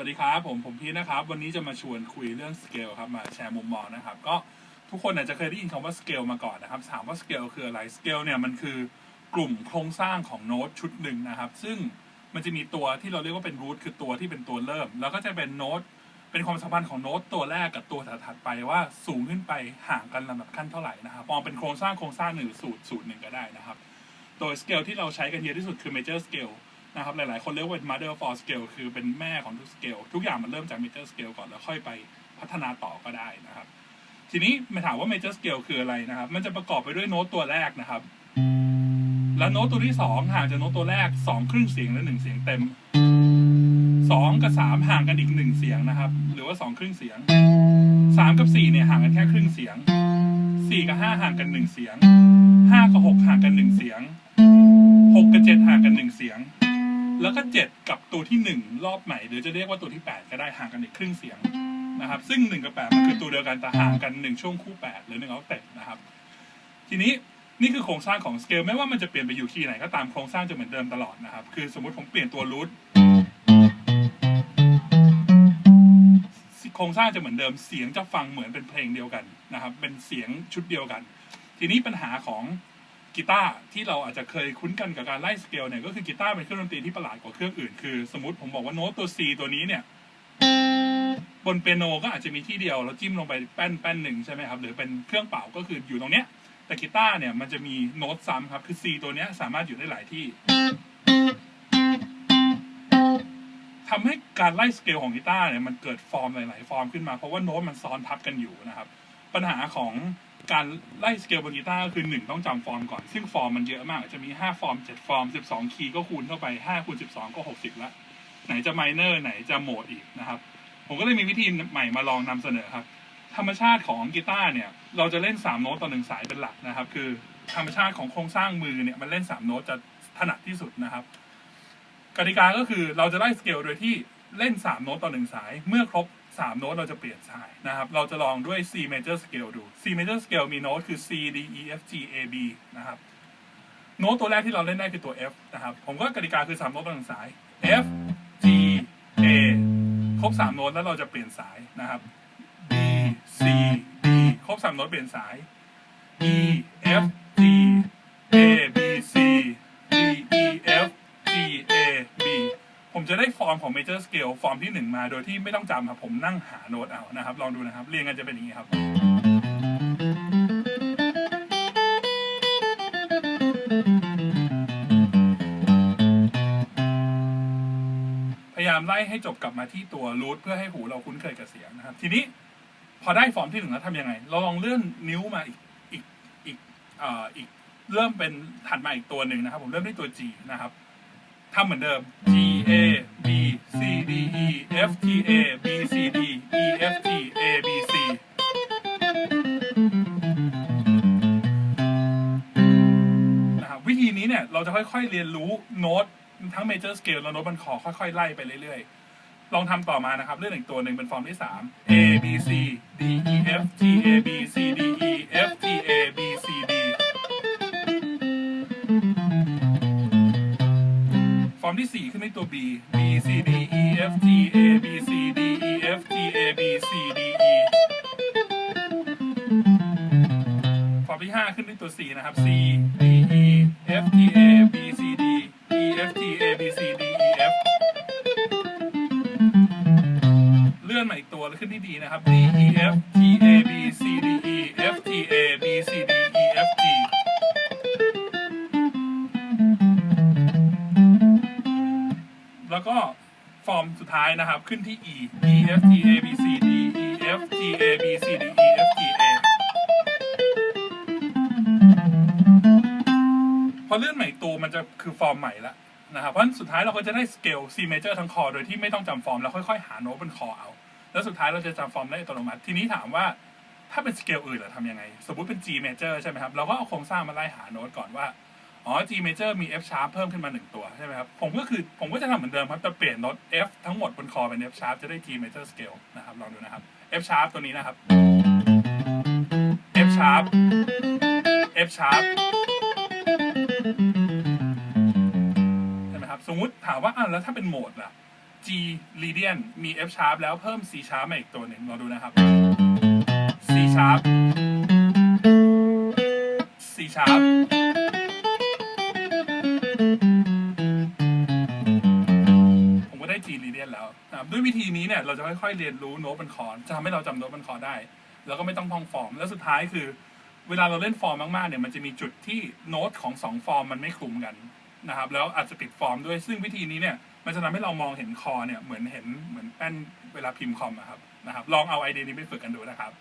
วัสดีครับ ผมผมพีทนะครับ วันนี้จะมาชวนคุยเรื่องสเกลครับมาแชร์มุมมองนะครับ ก็ทุกคนอาจจะเคยได้ยินคำว่าสเกลมาก่อนนะครับถามว่าสเกลคืออะไรสเกลเนี่ยมันคือกลุ่มโครงสร้างของโน้ตชุดหนึ่งนะครับ ซึ่งมันจะมีตัวที่เราเรียกว่าเป็นรูทคือตัวที่เป็นตัวเริ่ม แล้วก็จะเป็นโน้ตเป็นความสัมพันธ์ของโน้ตตัวแรกกับตัวถัดไปว่าสูงขึ้นไปห่างกันลำดับขั้นเท่าไหร่นะครับมองเป็นโครงสร้างโครงสร้างหนึ่งสูตรสูตรหนึ่งก็ได้นะครับ โดยสเกลที่เราใช้กันเยอะที่สุดคือ major scale นะครับหลายๆ คนเรียกว่าเป็น mother for scale คือเป็นแม่ของทุกสเกลทุกอย่างมันเริ่มจาก major scale ก่อนแล้วค่อยไปพัฒนาต่อก็ได้นะครับ ทีนี้มาถามว่า major scale คืออะไรนะครับ มันจะประกอบไปด้วยโน้ตตัวแรกนะครับ และโน้ตตัวที่สองห่างจากโน้ตตัวแรกสองครึ่งเสียงและหนึ่งเสียงเต็มสองกับสามห่างกันอีกหนึ่งเสียงนะครับ หรือว่าสองครึ่งเสียงสามกับสี่เนี่ยห่างกันแค่ครึ่งเสียงสี่กับห้าห่างกันหนึ่งเสียงห้ากับหกห่างกันหนึ่งเสียงหกกับเจ็ดห่างกันหนึ่งเสียง แล้วก็เจ็ดกับตัวที่หนึ่งรอบใหม่หรือจะเรียกว่าตัวที่แปดก็ได้ห่างกันอีกครึ่งเสียงนะครับ ซึ่งหนึ่งกับแปดมันคือตัวเดียวกันแต่ห่างกันหนึ่งช่วงคู่แปดหรือหนึ่งออกเต็นะครับ ทีนี้นี่คือโครงสร้างของสเกลไม่ว่ามันจะเปลี่ยนไปอยู่ที่ไหนก็ตามโครงสร้างจะเหมือนเดิมตลอดนะครับ คือสมมติผมเปลี่ยนตัวรูทโครงสร้างจะเหมือนเดิมเสียงจะฟังเหมือนเป็นเพลงเดียวกันนะครับ เป็นเสียงชุดเดียวกัน ทีนี้ปัญหาของ กีตาร์ที่เราอาจจะเคยคุ้นกันกับการไล่สเกลเนี่ยก็คือกีตาร์เป็นเครื่องดนตรีที่ประหลาดกว่าเครื่องอื่น คือ สมมติผมบอกว่าโน้ตตัว C ตัวนี้เนี่ยบนเปียโนก็อาจจะมีที่เดียวเราจิ้มลงไปแป้นแป้นหนึ่งใช่ไหมครับหรือเป็นเครื่องเป่าก็คืออยู่ตรงเนี้ยแต่กีตาร์เนี่ยมันจะมีโน้ตซ้ำครับคือ C ตัวเนี้ยสามารถอยู่ได้หลายที่ทำให้การไล่สเกลของกีตาร์เนี่ยมันเกิดฟอร์มหลาย ๆ ฟอร์มขึ้นมาเพราะว่าโน้ตมันซ้อนทับกันอยู่นะครับ ปัญหาของ การไล่สเกลบนกีตาร์ก็คือหนึ่งต้องจำฟอร์มก่อน ซึ่งฟอร์มมันเยอะมากอาจจะมีห้าฟอร์มเจ็ดฟอร์มสิบสองคีย์ก็คูณเข้าไปห้าคูณสิบสองก็หกสิบละไหนจะไมเนอร์ไหนจะโหมดอีกนะครับ ผมก็เลยมีวิธีใหม่มาลองนำเสนอครับ ธรรมชาติของกีตาร์เนี่ยเราจะเล่นสามโน้ตต่อหนึ่งสายเป็นหลักนะครับ คือธรรมชาติของโครงสร้างมือเนี่ยมันเล่นสามโน้ตจะถนัดที่สุดนะครับกติกาก็คือเราจะไล่สเกลโดยที่ เล่นสามโน้ตต่อหนึ่งสาย เมื่อครบสามโน้ตเราจะเปลี่ยนสายนะครับ เราจะลองด้วย C major scale ดู C major scale มีโน้ตคือ C D E F G A B นะครับโน้ตตัวแรกที่เราเล่นได้คือตัว F นะครับ ผมก็กติกาคือสามโน้ตต่อหนึ่งสาย F G A ครบสามโน้ตแล้วเราจะเปลี่ยนสายนะครับ B C D ครบสามโน้ตเปลี่ยนสาย E ได้ฟอร์มของ major scale ฟอร์มที่หนึ่งมา โดยที่ไม่ต้องจำครับผมนั่งหาโน้ตเอานะครับ ลองดูนะครับ เรียงกันจะเป็นอย่างนี้ครับ พยายามไล่ให้จบกลับมาที่ตัวรูทเพื่อให้หูเราคุ้นเคยกับเสียงนะครับ ทีนี้พอได้ฟอร์มที่หนึ่งแล้วทำยังไง เราลองเลื่อนนิ้วมาอีกอีกอีกเอ่ออีกเริ่มเป็นถัดมาอีกตัวหนึ่งนะครับ ผมเริ่มด้วยตัว G นะครับทำเหมือนเดิม G A D E F G A B C D E F G A B C นะครับวิธีนี้เนี่ย เราจะค่อยๆเรียนรู้โน้ตทั้ง major scale และโน้ตบนคอค่อยๆ ไล่ไปเรื่อยๆ ลองทำต่อมานะครับเรื่องอีกตัวหนึ่งเป็นฟอร์มที่ 3 A B C D E F G A B C D E F G A B C D ฟอร์มที่ 4 ขึ้นด้วยตัว B B C D E F G A B C D E F G A B C D E ฟอร์มที่ 5 ขึ้นด้วยตัว C นะครับ C D E F G A B C D E F G A B C D E F เลื่อนมาอีกตัวแล้วขึ้นที่ D นะครับ D E F G A B C D E F G A B C D E F G แล้วก็ ฟอร์มสุดท้ายนะครับ ขึ้นที่ E E F G A B C D E F G A B C D E F G A พอเลื่อนใหม่ตัวมันจะคือฟอร์มใหม่ละนะครับ เพราะฉะนั้นสุดท้ายเราก็จะได้สเกล C major ทั้งคอ โดยที่ไม่ต้องจำฟอร์ม แล้วค่อยๆ หาโน้ตบนคอเอา แล้วสุดท้ายเราจะจำฟอร์มได้อัตโนมัติ ทีนี้ถามว่าถ้าเป็นสเกลอื่นเราทำยังไง สมมติเป็น G major ใช่ไหมครับ เราก็เอาโครงสร้างมาไล่หาโน้ตก่อนว่า อ๋อ G major มี F sharp เพิ่มขึ้นมาหนึ่งตัวใช่ไหมครับ ผมก็คือผมก็จะทำเหมือนเดิมครับแต่เปลี่ยนโน้ต F ทั้งหมดบนคอเป็น F sharp จะได้ G major scale นะครับ ลองดูนะครับ F sharp ตัวนี้นะครับ F sharp F sharp ใช่ไหมครับ สมมติถามว่าอ้าวแล้วถ้าเป็นโหมดล่ะ G G Lydian มี F sharp แล้วเพิ่ม C sharp มาอีกตัวหนึ่งลองดูนะครับ C sharp C sharp ผมก็ได้ G Lydian แล้วนะครับด้วยวิธีนี้เนี่ยเราจะค่อยๆเรียนรู้โน้ตบนคอร์ดจะทำให้เราจำโน้ตบนคอร์ดได้ แล้วก็ไม่ต้องท่องฟอร์ม แล้วสุดท้ายคือ เวลาเราเล่นฟอร์มมากๆเนี่ยมันจะมีจุดที่โน้ตของสองฟอร์มมันไม่คลุมกันนะครับแล้วอาจจะปิดฟอร์มด้วยซึ่งวิธีนี้เนี่ยมันจะทำให้เรามองเห็นคอเนี่ยเหมือนเห็นเหมือนแป้นเวลาพิมพ์คอมอะครับนะครับลองเอาไอเดียนี้ไปฝึกกันดูนะครับ